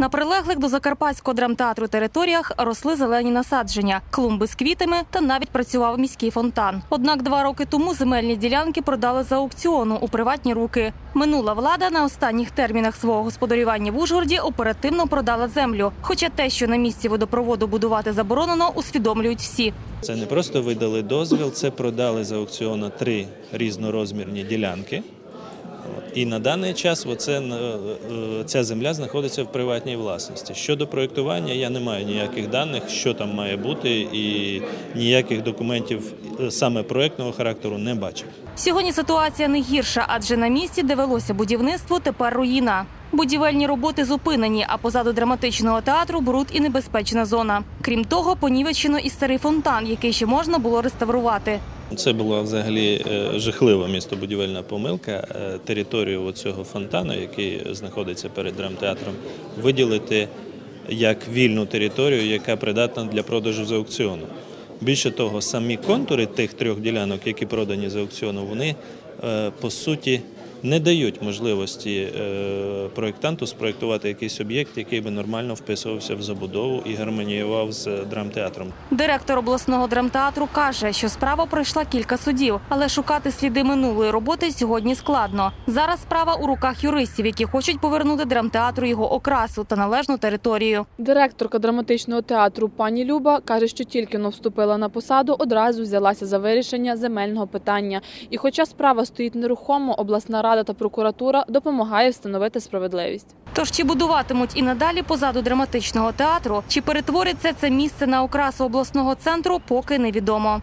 На прилеглих до Закарпатського драмтеатру територіях росли зелені насадження, клумби з квітами та навіть працював міський фонтан. Однак два роки тому земельні ділянки продали за аукціону у приватні руки. Минула влада на останніх термінах свого господарювання в Ужгороді оперативно продала землю. Хоча те, що на місці водопроводу будувати заборонено, усвідомлюють всі. Це не просто видали дозвіл, це продали за аукціону три різнорозмірні ділянки. І на даний час оце, е, е, ця земля знаходиться в приватній власності. Щодо проєктування, я не маю ніяких даних, що там має бути, і ніяких документів е, саме проєктного характеру не бачив. Сьогодні ситуація не гірша, адже на місці, де велося будівництво, тепер руїна. Будівельні роботи зупинені, а позаду драматичного театру бруд і небезпечна зона. Крім того, понівечено і старий фонтан, який ще можна було реставрувати. Це була взагалі е, жахлива містобудівельна помилка. Е, Територію цього фонтану, який знаходиться перед драмтеатром, виділити як вільну територію, яка придатна для продажу з аукціону. Більше того, самі контури тих трьох ділянок, які продані з аукціону, вони е, по суті не дають можливості е, проєктанту спроєктувати якийсь об'єкт, який би нормально вписувався в забудову і гармоніював з драмтеатром. Директор обласного драмтеатру каже, що справа пройшла кілька судів, але шукати сліди минулої роботи сьогодні складно. Зараз справа у руках юристів, які хочуть повернути драмтеатру його окрасу та належну територію. Директорка драматичного театру пані Люба каже, що тільки но вступила на посаду, одразу взялася за вирішення земельного питання. І хоча справа стоїть нерухомо, обласна рада та прокуратура допомагає встановити справедливість. Тож чи будуватимуть і надалі позаду драматичного театру, чи перетвориться це місце на окрасу обласного центру, поки невідомо.